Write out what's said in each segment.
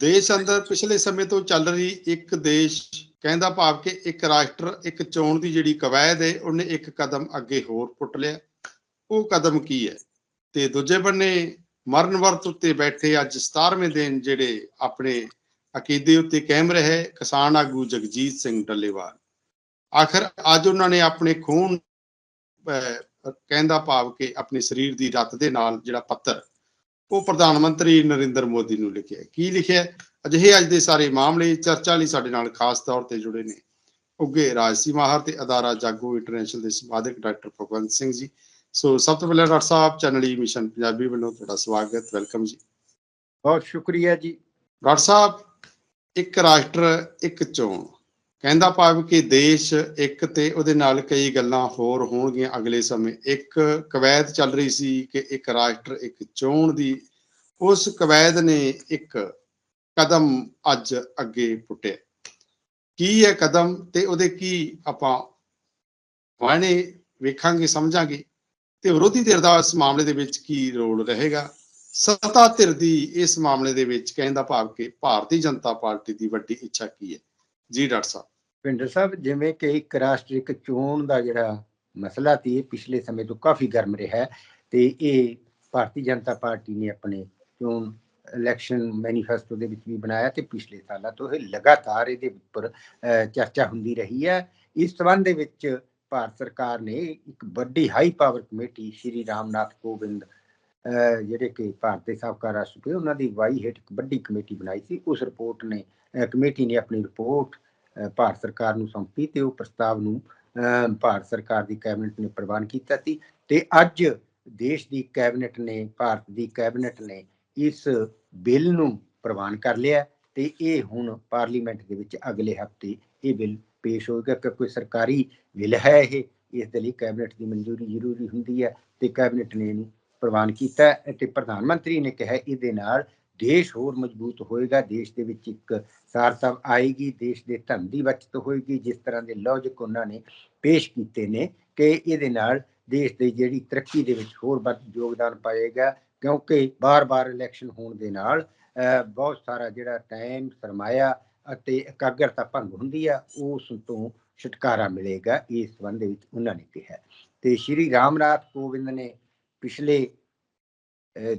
ਦੇਸ਼ ਅੰਦਰ ਪਿਛਲੇ ਸਮੇਂ ਤੋਂ ਚੱਲ ਰਹੀ ਇੱਕ ਦੇਸ਼ ਕਹਿੰਦਾ ਭਾਵ ਕਿ ਇੱਕ ਰਾਸ਼ਟਰ, ਇੱਕ ਚੋਣ ਦੀ ਜਿਹੜੀ ਕਵਾਇਦ ਹੈ, ਉਹਨੇ ਇੱਕ ਕਦਮ ਅੱਗੇ ਹੋਰ ਪੁੱਟ ਲਿਆ। ਉਹ ਕਦਮ ਕੀ ਹੈ? ਤੇ ਦੂਜੇ ਬੰਨੇ ਮਰਨ ਵਰਤ ਉੱਤੇ ਬੈਠੇ ਅੱਜ 17ਵੇਂ ਦਿਨ ਜਿਹੜੇ ਆਪਣੇ ਅਕੀਦੇ ਉੱਤੇ ਕਾਇਮ ਰਹੇ ਕਿਸਾਨ ਆਗੂ ਜਗਜੀਤ ਸਿੰਘ ਡੱਲੇਵਾਲ। ਆਖਰ ਅੱਜ ਉਹਨਾਂ ਨੇ ਆਪਣੇ ਖੂਨ ਕਹਿੰਦਾ ਭਾਵ ਕਿ ਆਪਣੇ ਸਰੀਰ ਦੀ ਰੱਤ ਦੇ ਨਾਲ ਜਿਹੜਾ ਪੱਤਰ ਉਹ ਪ੍ਰਧਾਨ ਮੰਤਰੀ ਨਰਿੰਦਰ ਮੋਦੀ ਨੂੰ ਲਿਖਿਆ। ਕੀ ਲਿਖਿਆ? ਅਜਿਹੇ ਅੱਜ ਦੇ ਸਾਰੇ ਮਾਮਲੇ ਚਰਚਾ ਲਈ ਸਾਡੇ ਨਾਲ ਖਾਸ ਤੌਰ ਤੇ ਜੁੜੇ ਨੇ। ਉੱਗੇ ਰਾਜਸੀ ਮਾਹਰ ਤੇ ਅਦਾਰਾ ਜਾਗੋ ਇੰਟਰਨੈਸ਼ਨਲ ਦੇ ਸੰਪਾਦਕ ਡਾਕਟਰ ਭਗਵੰਤ ਸਿੰਘ ਜੀ। ਸੋ ਸਭ ਤੋਂ ਪਹਿਲਾਂ doctor Sahib channel E mission Punjabi ਵੱਲੋਂ ਤੁਹਾਡਾ ਸਵਾਗਤ ਵੈਲਕਮ ਜੀ। ਬਹੁਤ ਸ਼ੁਕਰੀਆ ਜੀ। ਡਾਕਟਰ ਸਾਹਿਬ ਇੱਕ ਰਾਸ਼ਟਰ ਇੱਕ ਚੋਣ। ਕਹਿੰਦਾ ਭਾਵ ਕਿ ਦੇਸ਼ ਇੱਕ ਤੇ ਉਹਦੇ ਨਾਲ ਕਈ ਗੱਲਾਂ ਹੋਰ ਹੋਣਗੀਆਂ ਅਗਲੇ ਸਮੇਂ। ਇੱਕ ਕਵੈਦ ਚੱਲ ਰਹੀ ਸੀ ਕਿ ਇੱਕ ਰਾਸ਼ਟਰ ਇੱਕ ਚੋਣ ਦੀ, ਉਸ ਕਵੈਦ ਨੇ ਇੱਕ ਕਦਮ ਅੱਜ ਅੱਗੇ ਪੁੱਟਿਆ। ਕੀ ਹੈ ਕਦਮ ਤੇ ਉਹਦੇ ਕੀ ਆਪਾਂ ਮਾਇਨੇ ਵੇਖਾਂਗੇ, ਸਮਝਾਂਗੇ? ਤੇ ਵਿਰੋਧੀ ਧਿਰ ਦਾ ਇਸ ਮਾਮਲੇ ਦੇ ਵਿੱਚ ਕੀ ਰੋਲ ਰਹੇਗਾ? ਸੱਤਾ ਧਿਰ ਦੀ ਇਸ ਮਾਮਲੇ ਦੇ ਵਿੱਚ ਕਹਿੰਦਾ ਭਾਵ ਕਿ ਭਾਰਤੀ ਜਨਤਾ ਪਾਰਟੀ ਦੀ ਵੱਡੀ ਇੱਛਾ ਕੀ ਹੈ? ਜੀ, ਡਾਕਟਰ ਸਾਹਿਬ। ਪਿੰਡਰ ਸਾਹਿਬ, ਜਿਵੇਂ ਕਿ ਇੱਕ ਰਾਸ਼ਟਰ ਇੱਕ ਚੋਣ ਦਾ ਜਿਹੜਾ ਮਸਲਾ ਸੀ, ਇਹ ਪਿਛਲੇ ਸਮੇਂ ਤੋਂ ਕਾਫੀ ਗਰਮ ਰਿਹਾ ਹੈ ਤੇ ਇਹ ਭਾਰਤੀ ਜਨਤਾ ਪਾਰਟੀ ਨੇ ਆਪਣੇ ਚੋਣ ਇਲੈਕਸ਼ਨ ਮੈਨੀਫੈਸਟੋ ਦੇ ਵਿੱਚ ਵੀ ਬਣਾਇਆ ਤੇ ਪਿਛਲੇ ਸਾਲਾਂ ਤੋਂ ਇਹ ਲਗਾਤਾਰ ਇਹਦੇ ਉੱਪਰ ਚਰਚਾ ਹੁੰਦੀ ਰਹੀ ਹੈ। ਇਸ ਸੰਬੰਧ ਦੇ ਵਿੱਚ ਭਾਰਤ ਸਰਕਾਰ ਨੇ ਇੱਕ ਵੱਡੀ high power committee, Shri Ramnath Kovind ਜਿਹੜੇ ਕਿ ਭਾਰਤ ਦੇ ਸਾਬਕਾ ਰਾਸ਼ਟਰਪਤੀ, ਉਹਨਾਂ ਦੀ ਵਾਈ ਹੇਠ ਇੱਕ ਵੱਡੀ ਕਮੇਟੀ ਬਣਾਈ ਸੀ। ਉਸ ਰਿਪੋਰਟ ਨੇ ਕਮੇਟੀ ਨੇ ਆਪਣੀ ਰਿਪੋਰਟ ਭਾਰਤ ਸਰਕਾਰ ਨੂੰ ਸੌਂਪੀ ਤੇ ਉਹ ਪ੍ਰਸਤਾਵ ਨੂੰ ਭਾਰਤ ਸਰਕਾਰ ਦੀ ਕੈਬਨਿਟ ਨੇ ਪ੍ਰਵਾਨ ਕੀਤਾ ਸੀ ਤੇ ਅੱਜ ਦੇਸ਼ ਦੀ ਕੈਬਨਿਟ ਨੇ, ਭਾਰਤ ਦੀ ਕੈਬਨਿਟ ਨੇ ਇਸ ਬਿੱਲ ਨੂੰ ਪ੍ਰਵਾਨ ਕਰ ਲਿਆ ਤੇ ਇਹ ਹੁਣ ਪਾਰਲੀਮੈਂਟ ਦੇ ਵਿੱਚ ਅਗਲੇ ਹਫ਼ਤੇ ਇਹ ਬਿੱਲ ਪੇਸ਼ ਹੋਏਗਾ ਕਿ ਕੋਈ ਸਰਕਾਰੀ ਬਿੱਲ ਹੈ ਇਹ, ਇਸ ਦੇ ਲਈ ਕੈਬਨਿਟ ਦੀ ਮਨਜ਼ੂਰੀ ਜ਼ਰੂਰੀ ਹੁੰਦੀ ਹੈ ਤੇ ਕੈਬਨਿਟ ਨੇ ਇਹਨੂੰ ਪ੍ਰਵਾਨ ਕੀਤਾ ਹੈ ਤੇ ਪ੍ਰਧਾਨ ਮੰਤਰੀ ਨੇ ਕਿਹਾ ਇਹਦੇ ਨਾਲ ਦੇਸ਼ ਹੋਰ ਮਜ਼ਬੂਤ ਹੋਏਗਾ, ਦੇਸ਼ ਦੇ ਵਿੱਚ ਇੱਕ ਸਾਰਤਾ ਆਏਗੀ, ਦੇਸ਼ ਦੇ ਧਨ ਦੀ ਬਚਤ ਹੋਏਗੀ, ਜਿਸ ਤਰ੍ਹਾਂ ਦੇ ਲੌਜਿਕ ਉਹਨਾਂ ਨੇ ਪੇਸ਼ ਕੀਤੇ ਨੇ ਕਿ ਇਹਦੇ ਨਾਲ ਦੇਸ਼ ਦੀ ਜਿਹੜੀ ਤਰੱਕੀ ਦੇ ਵਿੱਚ ਹੋਰ ਵੱਧ ਯੋਗਦਾਨ ਪਾਏਗਾ, ਕਿਉਂਕਿ ਬਾਰ-ਬਾਰ ਇਲੈਕਸ਼ਨ ਹੋਣ ਦੇ ਨਾਲ ਬਹੁਤ ਸਾਰਾ ਜਿਹੜਾ ਟਾਈਮ ਸਰਮਾਇਆ ਅਤੇ ਇਕਾਗਰਤਾ ਭੰਗ ਹੁੰਦੀ ਆ, ਉਸ ਤੋਂ ਛੁਟਕਾਰਾ ਮਿਲੇਗਾ, ਇਸ ਸੰਬੰਧ ਵਿੱਚ ਉਹਨਾਂ ਨੇ ਕਿਹਾ। ਤੇ ਸ਼੍ਰੀ ਰਾਮਨਾਥ ਕੋਵਿੰਦ ਨੇ ਪਿਛਲੇ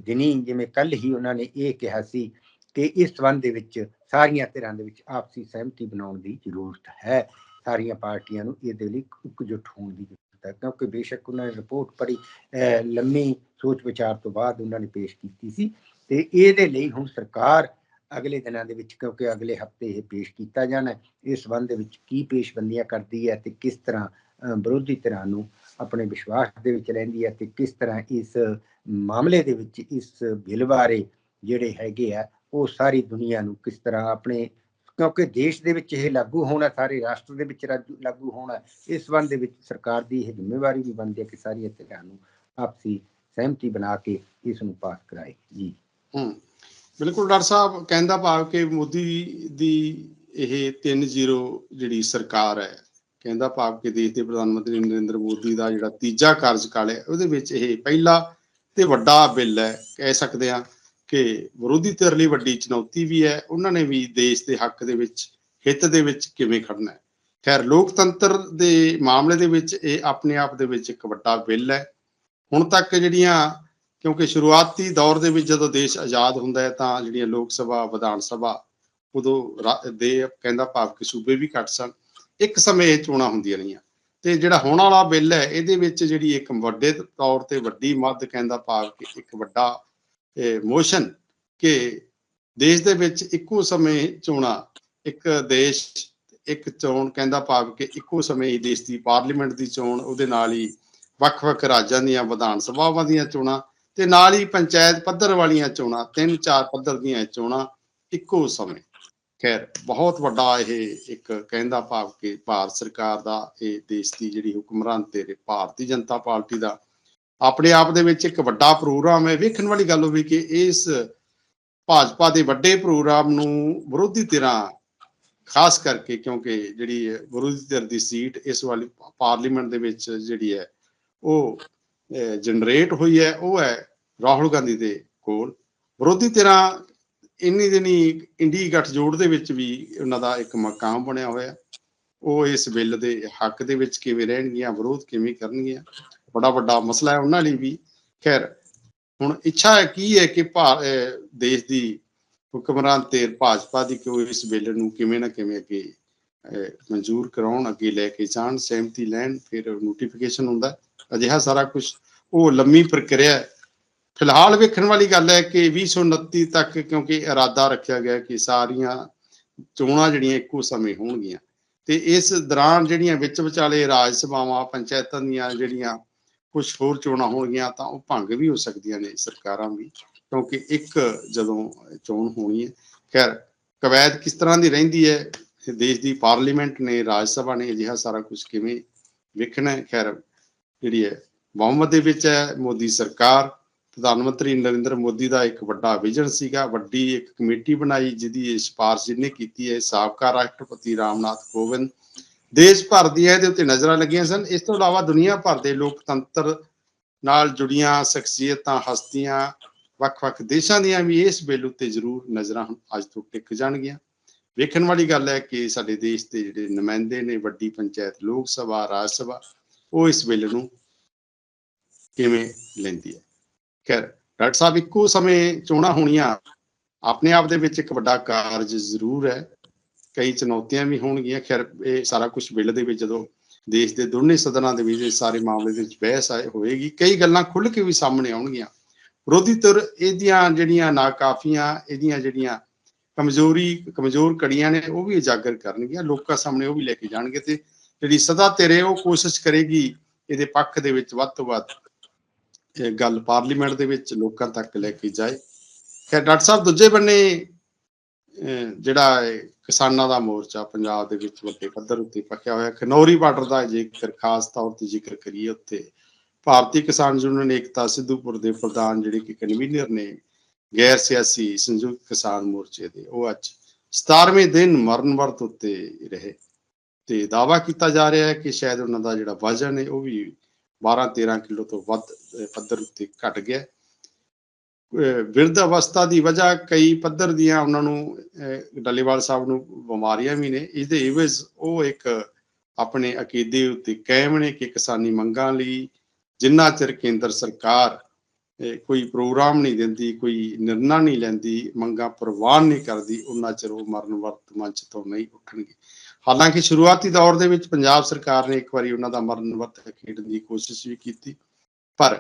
ਦਿਨੀ ਜਿਵੇਂ ਕੱਲ ਹੀ ਉਹਨਾਂ ਨੇ ਇਹ ਕਿਹਾ ਸੀ ਕਿ ਇਸ ਸੰਬੰਧ ਦੇ ਵਿੱਚ ਸਾਰੀਆਂ ਧਿਰਾਂ ਦੇ ਵਿੱਚ ਆਪਸੀ ਸਹਿਮਤੀ ਬਣਾਉਣ ਦੀ ਜ਼ਰੂਰਤ ਹੈ। ਸਾਰੀਆਂ ਪਾਰਟੀਆਂ ਨੂੰ ਇਹਦੇ ਲਈ ਇਕਜੁੱਟ ਹੋਣ ਦੀ ਜ਼ਰੂਰਤ ਹੈ ਕਿਉਂਕਿ ਬੇਸ਼ੱਕ ਉਹਨਾਂ ਨੇ ਰਿਪੋਰਟ ਪੜ੍ਹੀ ਲੰਮੀ ਸੋਚ ਵਿਚਾਰ ਤੋਂ ਬਾਅਦ ਉਹਨਾਂ ਨੇ ਪੇਸ਼ ਕੀਤੀ ਸੀ ਤੇ ਇਹਦੇ ਲਈ ਹੁਣ ਸਰਕਾਰ ਅਗਲੇ ਦਿਨਾਂ ਦੇ ਵਿੱਚ ਕਿਉਂਕਿ ਅਗਲੇ ਹਫ਼ਤੇ ਇਹ ਪੇਸ਼ ਕੀਤਾ ਜਾਣਾ ਹੈ, ਇਸ ਸੰਬੰਧ ਦੇ ਵਿੱਚ ਕੀ ਪੇਸ਼ਬੰਦੀਆਂ ਕਰਦੀ ਹੈ ਤੇ ਕਿਸ ਤਰ੍ਹਾਂ ਵਿਰੋਧੀ ਧਿਰਾਂ ਨੂੰ ਆਪਣੇ ਵਿਸ਼ਵਾਸ ਦੇ ਵਿੱਚ ਰਹਿੰਦੀ ਹੈ ਤੇ ਕਿਸ ਤਰ੍ਹਾਂ ਇਸ ਮਾਮਲੇ ਦੇ ਵਿੱਚ ਇਸ ਬਿੱਲ ਬਾਰੇ ਜਿਹੜੇ ਹੈਗੇ ਆ, ਉਹ ਸਾਰੀ ਦੁਨੀਆ ਨੂੰ ਕਿਸ ਤਰ੍ਹਾਂ ਆਪਣੇ, ਕਿਉਂਕਿ ਦੇਸ਼ ਦੇ ਵਿੱਚ ਇਹ ਲਾਗੂ ਹੋਣਾ, ਸਾਰੇ ਰਾਸ਼ਟਰ ਦੇ ਵਿੱਚ ਲਾਗੂ ਹੋਣਾ, ਇਸ ਸੰਬੰਧ ਦੇ ਵਿੱਚ ਸਰਕਾਰ ਦੀ ਇਹ ਜ਼ਿੰਮੇਵਾਰੀ ਵੀ ਬਣਦੀ ਹੈ ਕਿ ਸਾਰੀਆਂ ਧਿਰਾਂ ਨੂੰ ਆਪਸੀ ਸਹਿਮਤੀ ਬਣਾ ਕੇ ਇਸ ਨੂੰ ਪਾਸ ਕਰਾਏ। ਜੀ। ਹੂੰ, ਬਿਲਕੁਲ ਡਾਕਟਰ ਸਾਹਿਬ ਕਹਿੰਦਾ ਭਾਵ ਕਿ ਮੋਦੀ ਦੀ ਇਹ 3-0 ਜਿਹੜੀ ਸਰਕਾਰ ਹੈ ਕਹਿੰਦਾ ਭਾਵ ਕਿ ਦੇਸ਼ ਦੇ ਪ੍ਰਧਾਨ ਮੰਤਰੀ ਨਰਿੰਦਰ ਮੋਦੀ ਦਾ ਜਿਹੜਾ ਤੀਜਾ ਕਾਰਜਕਾਲ ਹੈ, ਉਹਦੇ ਵਿੱਚ ਇਹ ਪਹਿਲਾ ਤੇ ਵੱਡਾ ਬਿੱਲ ਹੈ, ਕਹਿ ਸਕਦੇ ਹਾਂ ਕਿ ਵਿਰੋਧੀ ਧਿਰ ਲਈ ਵੱਡੀ ਚੁਣੌਤੀ ਵੀ ਹੈ, ਉਹਨਾਂ ਨੇ ਵੀ ਦੇਸ਼ ਦੇ ਹੱਕ ਦੇ ਵਿੱਚ, ਹਿੱਤ ਦੇ ਵਿੱਚ ਕਿਵੇਂ ਖੜਨਾ ਹੈ। ਖੈਰ, ਲੋਕਤੰਤਰ ਦੇ ਮਾਮਲੇ ਦੇ ਵਿੱਚ ਇਹ ਆਪਣੇ ਆਪ ਦੇ ਵਿੱਚ ਇੱਕ ਵੱਡਾ ਬਿੱਲ ਹੈ। ਹੁਣ ਤੱਕ ਜਿਹੜੀਆਂ, ਕਿਉਂਕਿ ਸ਼ੁਰੂਆਤੀ ਦੌਰ ਦੇ ਵਿੱਚ ਜਦੋਂ ਦੇਸ਼ ਆਜ਼ਾਦ ਹੁੰਦਾ ਹੈ, ਤਾਂ ਜਿਹੜੀਆਂ ਲੋਕ ਸਭਾ, ਵਿਧਾਨ ਸਭਾ, ਉਦੋਂ ਰਾ- ਦੇ ਕਹਿੰਦਾ ਭਾਵ ਕਿ ਸੂਬੇ ਵੀ ਘੱਟ ਸਨ। ਇੱਕ ਸਮੇਂ ਇਹ ਚੋਣਾਂ ਹੁੰਦੀਆਂ ਰਹੀਆਂ। ਤੇ ਜਿਹੜਾ ਹੋਣ ਵਾਲਾ ਬਿੱਲ ਹੈ, ਇਹਦੇ ਵਿੱਚ ਜਿਹੜੀ ਇੱਕ ਵੱਡੇ ਤੌਰ ਤੇ ਵੱਡੀ ਮੱਦ ਕਹਿੰਦਾ ਭਾਵ ਕਿ ਇੱਕ ਵੱਡਾ ਮੋਸ਼ਨ ਕਿ ਦੇਸ਼ ਦੇ ਵਿੱਚ ਇੱਕੋ ਸਮੇਂ ਚੋਣਾਂ, ਇੱਕ ਦੇਸ਼ ਇੱਕ ਚੋਣ ਕਹਿੰਦਾ ਭਾਵ ਕਿ ਇੱਕੋ ਸਮੇਂ ਹੀ ਦੇਸ਼ ਦੀ ਪਾਰਲੀਮੈਂਟ ਦੀ ਚੋਣ, ਉਹਦੇ ਨਾਲ ਹੀ ਵੱਖ-ਵੱਖ ਰਾਜਾਂ ਦੀਆਂ ਵਿਧਾਨ ਸਭਾਵਾਂ ਦੀਆਂ ਚੋਣਾਂ ਤੇ ਨਾਲ ਹੀ ਪੰਚਾਇਤ ਪੱਧਰ ਵਾਲੀਆਂ ਚੋਣਾਂ ਤਿੰਨ ਚਾਰ ਪੱਧਰ ਦੀਆਂ ਚੋਣਾਂ ਇੱਕੋ ਸਮੇਂ। ਖੈਰ, ਬਹੁਤ ਵੱਡਾ ਇਹ ਇੱਕ ਕਹਿੰਦਾ ਭਾਵ ਕਿ ਭਾਰਤ ਸਰਕਾਰ ਦਾ ਇਹ ਦੇਸ਼ ਦੀ ਜਿਹੜੀ ਹੁਕਮਰਾਨ ਤੇ ਭਾਰਤੀ ਜਨਤਾ ਪਾਰਟੀ ਦਾ ਆਪਣੇ ਆਪ ਦੇ ਵਿੱਚ ਇੱਕ ਵੱਡਾ ਪ੍ਰੋਗਰਾਮ ਹੈ। ਵੇਖਣ ਵਾਲੀ ਗੱਲ ਹੋਵੇ ਕਿ ਇਸ ਭਾਜਪਾ ਦੇ ਵੱਡੇ ਪ੍ਰੋਗਰਾਮ ਨੂੰ ਵਿਰੋਧੀ ਧਿਰਾਂ, ਖਾਸ ਕਰਕੇ ਕਿਉਂਕਿ ਜਿਹੜੀ ਵਿਰੋਧੀ ਧਿਰ ਦੀ ਸੀਟ ਇਸ ਵਾਲੀ ਪਾਰਲੀਮੈਂਟ ਦੇ ਵਿੱਚ ਜਿਹੜੀ ਹੈ, ਉਹ ਜਨਰੇਟ ਹੋਈ ਹੈ। ਉਹ ਹੈ ਰਾਹੁਲ ਗਾਂਧੀ ਦੇ ਕੋਲ। ਵਿਰੋਧੀ ਧਿਰਾਂ ਇੰਨੀ ਦਿਨੀ ਇੰਡੀ ਗੱਠਜੋੜ ਦੇ ਵਿੱਚ ਵੀ ਉਹਨਾਂ ਦਾ ਇੱਕ ਮਕਾਮ ਬਣਿਆ ਹੋਇਆ। ਉਹ ਇਸ ਬਿੱਲ ਦੇ ਹੱਕ ਦੇ ਵਿੱਚ ਕਿਵੇਂ ਰਹਿਣਗੀਆਂ, ਵਿਰੋਧ ਕਿਵੇਂ ਕਰਨਗੀਆਂ, ਬੜਾ ਵੱਡਾ ਮਸਲਾ ਹੈ ਉਹਨਾਂ ਲਈ ਵੀ। ਖੈਰ, ਹੁਣ ਇੱਛਾ ਕੀ ਹੈ ਕਿ ਭਾਰ ਦੇਸ਼ ਦੀ ਹੁਕਮਰਾਨ ਤੇ ਭਾਜਪਾ ਦੀ ਕਿ ਉਹ ਇਸ ਬਿੱਲ ਨੂੰ ਕਿਵੇਂ ਨਾ ਕਿਵੇਂ ਅੱਗੇ ਮਨਜ਼ੂਰ ਕਰਾਉਣ, ਅੱਗੇ ਲੈ ਕੇ ਜਾਣ, ਸਹਿਮਤੀ ਲੈਣ, ਫਿਰ ਨੋਟੀਫਿਕੇਸ਼ਨ ਹੁੰਦਾ। ਅਜਿਹਾ ਸਾਰਾ ਕੁਝ ਉਹ ਲੰਮੀ ਪ੍ਰਕਿਰਿਆ ਹੈ। ਫਿਲਹਾਲ ਵੇਖਣ ਵਾਲੀ ਗੱਲ ਹੈ ਕਿ 2029 ਤੱਕ ਕਿਉਂਕਿ ਇਰਾਦਾ ਰੱਖਿਆ ਗਿਆ ਕਿ ਸਾਰੀਆਂ ਚੋਣਾਂ ਜਿਹੜੀਆਂ ਇੱਕੋ ਸਮੇਂ ਹੋਣਗੀਆਂ। ਤੇ ਇਸ ਦੌਰਾਨ ਜਿਹੜੀਆਂ ਵਿੱਚ ਵਿਚਾਲੇ ਰਾਜ ਸਭਾਵਾਂ, ਪੰਚਾਇਤਾਂ ਦੀਆਂ ਜਿਹੜੀਆਂ ਕੁਝ ਹੋਰ ਚੋਣਾਂ ਹੋਣਗੀਆਂ ਤਾਂ ਉਹ ਭੰਗ ਵੀ ਹੋ ਸਕਦੀਆਂ ਨੇ ਸਰਕਾਰਾਂ ਵੀ, ਕਿਉਂਕਿ ਇੱਕ ਜਦੋਂ ਚੋਣ ਹੋਣੀ ਹੈ, ਖੈਰ ਕਵੈਤ ਕਿਸ ਤਰ੍ਹਾਂ ਦੀ ਰਹਿੰਦੀ ਹੈ ਦੇਸ਼ ਦੀ ਪਾਰਲੀਮੈਂਟ ਨੇ, ਰਾਜ ਸਭਾ ਨੇ ਅਜਿਹਾ ਸਾਰਾ ਕੁਝ ਕਿਵੇਂ ਵੇਖਣਾ ਹੈ, ਖੈਰ ਜਿਹੜੀ ਹੈ, ਬਹੁਮਤ ਦੇ ਵਿੱਚ ਹੈ, ਮੋਦੀ ਸਰਕਾਰ ਪ੍ਰਧਾਨ ਮੰਤਰੀ ਨਰਿੰਦਰ ਮੋਦੀ ਦਾ ਇੱਕ ਵੱਡਾ ਵਿਜ਼ਨ ਸੀਗਾ, ਵੱਡੀ ਇੱਕ ਕਮੇਟੀ ਬਣਾਈ, ਜਿਹਦੀ ਸਿਫਾਰਸ਼ ਜਿਹਨੇ ਕੀਤੀ ਹੈ ਸਾਬਕਾ ਰਾਸ਼ਟਰਪਤੀ ਰਾਮਨਾਥ ਕੋਵਿੰਦ। ਦੇਸ਼ ਭਰ ਦੀਆਂ ਇਹਦੇ ਉੱਤੇ ਨਜ਼ਰਾਂ ਲੱਗੀਆਂ ਸਨ। ਇਸ ਤੋਂ ਇਲਾਵਾ ਦੁਨੀਆ ਭਰ ਦੇ ਲੋਕਤੰਤਰ ਨਾਲ ਜੁੜੀਆਂ ਸ਼ਖਸੀਅਤਾਂ, ਹਸਤੀਆਂ, ਵੱਖ-ਵੱਖ ਦੇਸ਼ਾਂ ਦੀਆਂ ਵੀ ਇਸ ਬਿੱਲ ਉੱਤੇ ਜ਼ਰੂਰ ਨਜ਼ਰਾਂ ਹੁਣ ਅੱਜ ਤੋਂ ਟਿਕ ਜਾਣਗੀਆਂ। ਵੇਖਣ ਵਾਲੀ ਗੱਲ ਹੈ ਕਿ ਸਾਡੇ ਦੇਸ਼ ਦੇ ਜਿਹੜੇ ਨੁਮਾਇੰਦੇ ਨੇ, ਵੱਡੀ ਪੰਚਾਇਤ, ਲੋਕ ਸਭਾ, ਰਾਜ ਸਭਾ, ਉਹ ਇਸ ਬਿੱਲ ਨੂੰ ਕਿਵੇਂ ਲੈਂਦੀ ਹੈ? ਖੈਰ ਡਾਕਟਰ ਸਾਹਿਬ, ਇੱਕੋ ਸਮੇਂ ਚੋਣਾਂ ਹੋਣੀਆਂ। ਆਪਣੇ ਆਪ ਦੇ ਵਿੱਚ ਇੱਕ ਵੱਡਾ ਕਾਰਜ ਜ਼ਰੂਰ ਹੈ। ਕਈ ਚੁਣੌਤੀਆਂ ਵੀ ਹੋਣਗੀਆਂ। ਖੈਰ, ਇਹ ਸਾਰਾ ਕੁਝ ਬਿੱਲ ਦੇ ਵਿੱਚ ਜਦੋਂ ਦੇਸ਼ ਦੇ ਦੋਨੇ ਸਦਨਾਂ ਦੇ ਵਿੱਚ ਸਾਰੇ ਮਾਮਲੇ ਦੇ ਵਿੱਚ ਬਹਿਸ ਹੋਏਗੀ। ਕਈ ਗੱਲਾਂ ਖੁੱਲ੍ਹ ਕੇ ਵੀ ਸਾਹਮਣੇ ਆਉਣਗੀਆਂ। ਵਿਰੋਧੀ ਧਿਰ ਇਹਦੀਆਂ ਜਿਹੜੀਆਂ ਨਾਕਾਫੀਆਂ, ਇਹਦੀਆਂ ਜਿਹੜੀਆਂ ਕਮਜ਼ੋਰੀ, ਕਮਜ਼ੋਰ ਕੜੀਆਂ ਨੇ, ਉਹ ਵੀ ਉਜਾਗਰ ਕਰਨਗੀਆਂ। ਲੋਕਾਂ ਸਾਹਮਣੇ ਉਹ ਵੀ ਲੈ ਕੇ ਜਾਣਗੇ ਤੇ ਜਿਹੜੀ ਸਦਾ ਤੇਰੇ ਉਹ ਕੋਸ਼ਿਸ਼ ਕਰੇਗੀ, ਇਹਦੇ ਪੱਖ ਦੇ ਵਿੱਚ ਵੱਧ ਤੋਂ ਵੱਧ ਗੱਲ ਪਾਰਲੀਮੈਂਟ ਦੇ ਵਿੱਚ ਲੋਕਾਂ ਤੱਕ ਲੈ ਕੇ ਜਾਏ। ਖੈਰ, ਡਾਕਟਰ ਸਾਹਿਬ, ਦੂਜੇ ਬੰਨੇ ਜਿਹੜਾ ਕਿਸਾਨਾਂ ਦਾ ਮੋਰਚਾ ਪੰਜਾਬ ਦੇ ਵਿੱਚ ਵੱਡੇ ਪੱਧਰ ਉੱਤੇ ਪੱਕਿਆ ਹੋਇਆ, ਖਨੌਰੀ ਬਾਰਡਰ ਦਾ ਜੇਕਰ ਖਾਸ ਤੌਰ ਤੇ ਜ਼ਿਕਰ ਕਰੀਏ ਉੱਤੇ ਭਾਰਤੀ ਕਿਸਾਨ ਯੂਨੀਅਨ ਏਕਤਾ ਸਿੱਧੂਪੁਰ ਦੇ ਪ੍ਰਧਾਨ ਜਿਹੜੇ ਕਿ ਕਨਵੀਨਰ ਨੇ, ਗੈਰ ਸਿਆਸੀ ਸੰਯੁਕਤ ਕਿਸਾਨ ਮੋਰਚੇ ਦੇ, ਉਹ ਅੱਜ 17ਵੇਂ ਦਿਨ ਮਰਨ ਵਰਤ ਉੱਤੇ ਰਹੇ। ਤੇ ਦਾਵਾ ਕੀਤਾ ਜਾ ਰਿਹਾ ਹੈ ਕਿ ਸ਼ਾਇਦ ਉਹਨਾਂ ਦਾ ਜਿਹੜਾ ਵਜ਼ਨ ਹੈ ਉਹ ਵੀ 12-13 ਕਿਲੋ ਤੋਂ ਵੱਧ ਪੱਧਰ ਉੱਤੇ ਘਟ ਗਿਆ। ਅਹ, ਅਵਸਥਾ ਦੀ ਵਜ੍ਹਾ ਕਈ ਪੱਧਰ ਦੀਆਂ ਉਹਨਾਂ ਨੂੰ ਡੱਲੇਵਾਲ ਸਾਹਿਬ ਨੂੰ ਬਿਮਾਰੀਆਂ ਵੀ ਨੇ। ਇਹਦੇ ਇਵਜ਼ ਉਹ ਇੱਕ ਆਪਣੇ ਅਕੀਦੇ ਉੱਤੇ ਕਾਇਮ ਨੇ ਕਿ ਕਿਸਾਨੀ ਮੰਗਾਂ ਲਈ ਜਿੰਨਾ ਚਿਰ ਕੇਂਦਰ ਸਰਕਾਰ ਕੋਈ ਪ੍ਰੋਗਰਾਮ ਨਹੀਂ ਦਿੰਦੀ ਕੋਈ ਨਿਰਣਾ ਨਹੀਂ ਲੈਂਦੀ ਮੰਗਾਂ ਪ੍ਰਵਾਨ ਨਹੀਂ ਕਰਦੀ ਉਹਨਾਂ ਚਿਰ ਉਹ ਮਰਨ ਵਰਤ ਮੰਚ ਤੋਂ ਨਹੀਂ ਉੱਠਣਗੇ। ਹਾਲਾਂਕਿ ਸ਼ੁਰੂਆਤੀ ਦੌਰ ਦੇ ਵਿੱਚ ਪੰਜਾਬ ਸਰਕਾਰ ਨੇ ਇੱਕ ਵਾਰੀ ਉਹਨਾਂ ਦਾ ਮਰਨ ਵਰਤ ਖੇਡਣ ਦੀ ਕੋਸ਼ਿਸ਼ ਵੀ ਕੀਤੀ। ਪਰ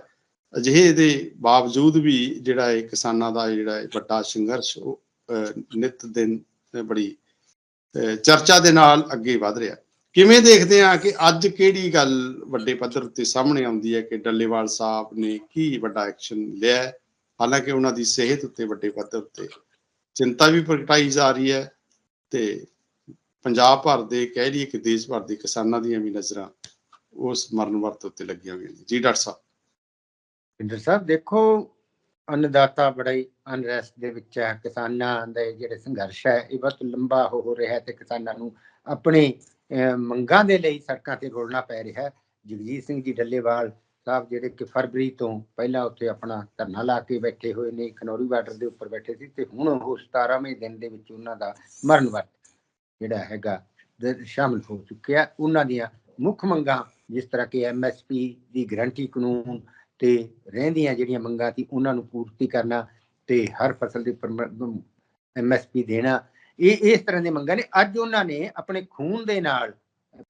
ਅਜਿਹੇ ਦੇ ਬਾਵਜੂਦ ਵੀ ਜਿਹੜਾ ਇਹ ਕਿਸਾਨਾਂ ਦਾ ਜਿਹੜਾ ਇਹ ਵੱਡਾ ਸੰਘਰਸ਼ ਉਹ ਅਹ, ਨਿਤ ਦਿਨ ਬੜੀ ਚਰਚਾ ਦੇ ਨਾਲ ਅੱਗੇ ਵਧ ਰਿਹਾ। ਕਿਵੇਂ ਦੇਖਦੇ ਆ ਕਿ ਅੱਜ ਕਿਹੜੀ ਗੱਲ ਵੱਡੇ ਪੱਧਰ ਉੱਤੇ ਸਾਹਮਣੇ ਆਉਂਦੀ ਹੈ ਕਿ ਡੱਲੇਵਾਲ ਸਾਹਿਬ ਨੇ ਕੀ ਵੱਡਾ ਐਕਸ਼ਨ ਲਿਆ ਹਾਲਾਂਕਿ ਉਹਨਾਂ ਦੀ ਸਿਹਤ ਉੱਤੇ ਵੱਡੇ ਪੱਧਰ ਉੱਤੇ ਚਿੰਤਾ ਵੀ ਪ੍ਰਗਟਾਈ ਜਾ ਰਹੀ ਹੈ ਤੇ ਪੰਜਾਬ ਭਰ ਦੇ ਕਹਿ ਲਈਏ ਕਿ ਦੇਸ਼ ਭਰ ਦੇ ਕਿਸਾਨਾਂ ਦੀਆਂ ਵੀ ਨਜ਼ਰਾਂ ਉਸ ਮਰਨ ਵਰਤ ਉੱਤੇ ਲੱਗੀਆਂ ਹੋਈਆਂ ਨੇ। ਜੀ, ਡਾਕਟਰ ਸਾਹਿਬ। ਪਿੰਦਰ ਸਾਹਿਬ, ਦੇਖੋ, ਅੰਨਦਾਤਾ ਬੜਾ ਹੀ ਅਨਰੈਸਟ ਦੇ ਵਿੱਚ ਹੈ। ਕਿਸਾਨਾਂ ਦੇ ਜਿਹੜੇ ਸੰਘਰਸ਼ ਹੈ, ਇਹ ਬਹੁਤ ਲੰਬਾ ਹੋ ਰਿਹਾ ਹੈ ਤੇ ਕਿਸਾਨਾਂ ਨੂੰ ਆਪਣੇ ਮੰਗਾਂ ਦੇ ਲਈ ਸੜਕਾਂ ਤੇ ਰੋਲਣਾ ਪੈ ਰਿਹਾ ਹੈ। ਜਗਜੀਤ ਸਿੰਘ ਜੀ ਡੱਲੇਵਾਲ ਸਾਹਿਬ, ਜਿਹੜੇ ਕਿ ਫਰਵਰੀ ਤੋਂ ਪਹਿਲਾਂ ਉੱਥੇ ਆਪਣਾ ਧਰਨਾ ਲਾ ਕੇ ਬੈਠੇ ਹੋਏ ਨੇ, ਖਨੌਰੀ ਬਾਰਡਰ ਦੇ ਉੱਪਰ ਬੈਠੇ ਸੀ ਤੇ ਹੁਣ ਉਹ 17ਵੇਂ ਦਿਨ ਦੇ ਵਿੱਚ ਉਹਨਾਂ ਦਾ ਮਰਨ ਵਰਤ ਜਿਹੜਾ ਹੈਗਾ ਦ- ਸ਼ਾਮਲ ਹੋ ਚੁੱਕਿਆ ਉਹਨਾਂ ਦੀਆਂ ਮੁੱਖ ਮੰਗਾਂ, ਜਿਸ ਤਰ੍ਹਾਂ ਕਿ ਐਮਐਸਪੀ ਦੀ ਗਰੰਟੀ ਕਾਨੂੰਨ ਤੇ ਰਹਿੰਦੀਆਂ ਜਿਹੜੀਆਂ ਮੰਗਾਂ ਸੀ, ਉਹਨਾਂ ਨੂੰ ਪੂਰਤੀ ਕਰਨਾ ਤੇ ਹਰ ਫਸਲ ਦੇ ਉੱਪਰ ਐਮਐਸਪੀ ਦੇਣਾ, ਇਹ, ਇਸ ਤਰ੍ਹਾਂ ਦੀਆਂ ਮੰਗਾਂ ਨੇ। ਅੱਜ ਉਹਨਾਂ ਨੇ ਆਪਣੇ ਖੂਨ ਦੇ ਨਾਲ